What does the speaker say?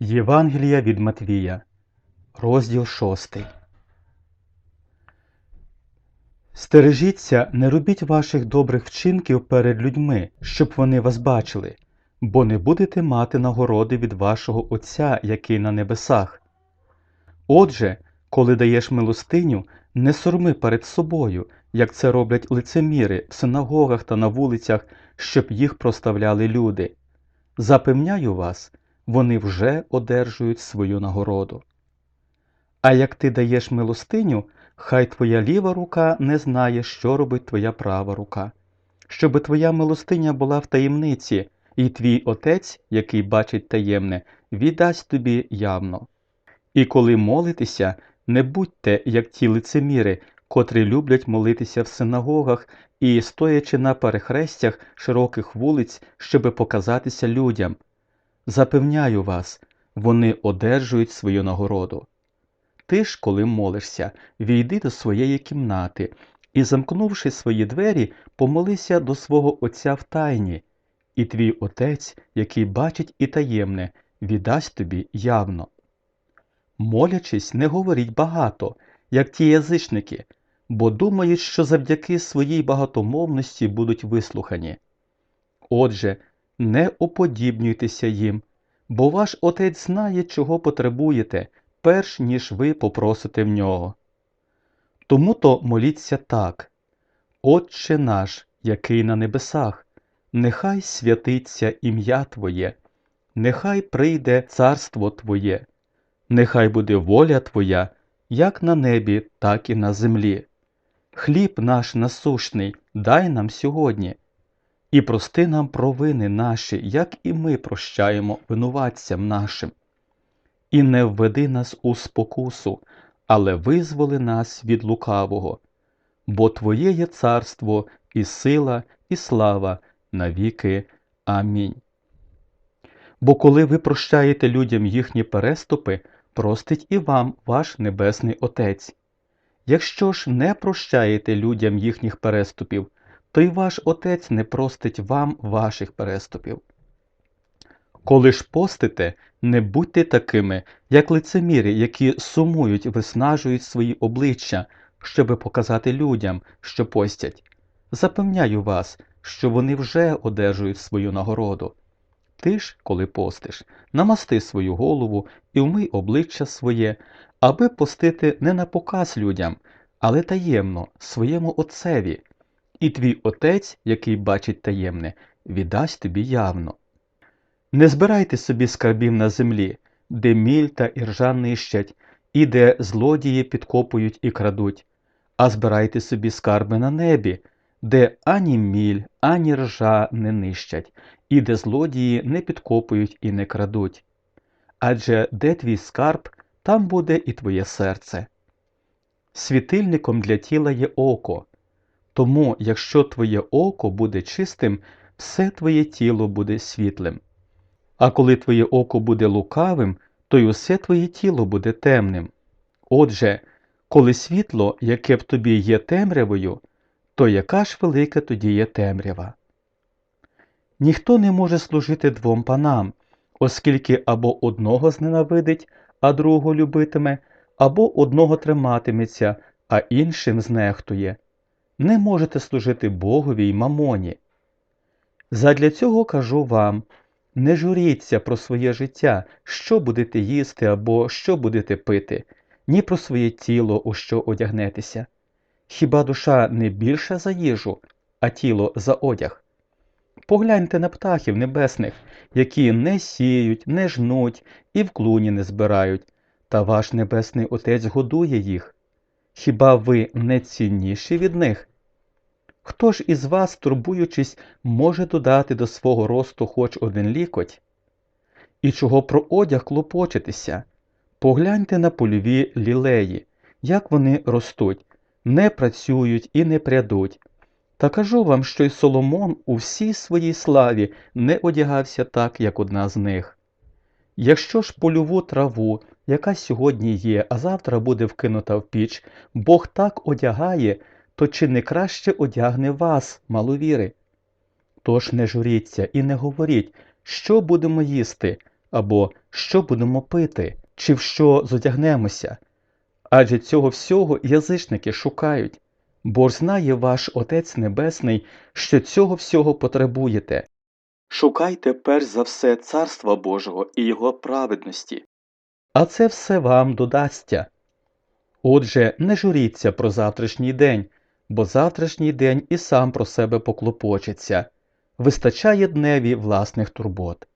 Євангелія від Матвія, розділ 6. Стережіться, не робіть ваших добрих вчинків перед людьми, щоб вони вас бачили, бо не будете мати нагороди від вашого Отця, який на небесах. Отже, коли даєш милостиню, не сорми перед собою, як це роблять лицеміри в синагогах та на вулицях, щоб їх проставляли люди. Запевняю вас, вони вже одержують свою нагороду. А як ти даєш милостиню, хай твоя ліва рука не знає, що робить твоя права рука, щоби твоя милостиня була в таємниці, і твій отець, який бачить таємне, віддасть тобі явно. І коли молитеся, не будьте, як ті лицеміри, котрі люблять молитися в синагогах і, стоячи на перехрестях широких вулиць, щоби показатися людям. Запевняю вас, вони одержують свою нагороду. Ти ж, коли молишся, війди до своєї кімнати і, замкнувши свої двері, помолися до свого Отця в тайні, і твій Отець, який бачить і таємне, віддасть тобі явно. Молячись, не говоріть багато, як ті язичники, бо думають, що завдяки своїй багатомовності будуть вислухані. Отже, не уподібнюйтеся їм, бо ваш Отець знає, чого потребуєте, перш ніж ви попросите в нього. Тому то моліться так Отче наш, який на небесах, нехай святиться ім'я Твоє, нехай прийде царство Твоє, нехай буде воля Твоя, як на небі, так і на землі. Хліб наш насушний дай нам сьогодні, і прости нам провини наші, як і ми прощаємо винуватцям нашим. І не введи нас у спокусу, але визволи нас від лукавого, бо Твоє є царство, і сила, і слава навіки. Амінь. Бо коли ви прощаєте людям їхні переступи, простить і вам ваш Небесний Отець. Якщо ж не прощаєте людям їхніх переступів, то й ваш Отець не простить вам ваших переступів. Коли ж постите, не будьте такими, як лицеміри, які сумують, виснажують свої обличчя, щоби показати людям, що постять. Запевняю вас, що вони вже одержують свою нагороду. Ти ж, коли постиш, намасти свою голову і вмий обличчя своє, аби постити не на показ людям, але таємно, своєму отцеві, і твій отець, який бачить таємне, віддасть тобі явно. Не збирайте собі скарбів на землі, де міль та іржа нищать, і де злодії підкопують і крадуть, а збирайте собі скарби на небі, де ані міль, ані ржа не нищать, і де злодії не підкопують і не крадуть. Адже де твій скарб, там буде і твоє серце. Світильником для тіла є око, тому, якщо твоє око буде чистим, все твоє тіло буде світлим. А коли твоє око буде лукавим, то й усе твоє тіло буде темним. Отже, коли світло, яке в тобі є темрявою, то яка ж велика тоді є темрява? Ніхто не може служити двом панам, оскільки або одного зненавидить, а другого любитиме, або одного триматиметься, а іншим знехтує. Не можете служити Богові й мамоні. Задля цього кажу вам не журіться про своє життя, що будете їсти або що будете пити, ні про своє тіло, у що одягнетеся. Хіба душа не більша за їжу, а тіло за одяг? Погляньте на птахів небесних, які не сіють, не жнуть і в клуні не збирають, та ваш Небесний Отець годує їх. Хіба ви не цінніші від них? Хто ж із вас, турбуючись, може додати до свого росту хоч один лікоть? І чого про одяг клопочетеся? Погляньте на польові лілеї, як вони ростуть, не працюють і не прядуть. Та кажу вам, що й Соломон у всій своїй славі не одягався так, як одна з них. Якщо ж польову траву, яка сьогодні є, а завтра буде вкинута в піч, Бог так одягає, то чи не краще одягне вас, маловіри? Тож не журіться і не говоріть, що будемо їсти, або що будемо пити, чи в що зодягнемося. Адже цього всього язичники шукають, бо ж знає ваш Отець Небесний, що цього всього потребуєте. Шукайте перш за все Царства Божого і Його праведності, а це все вам додасться. Отже, не журіться про завтрашній день, бо завтрашній день і сам про себе поклопочеться, вистачає дневі власних турбот.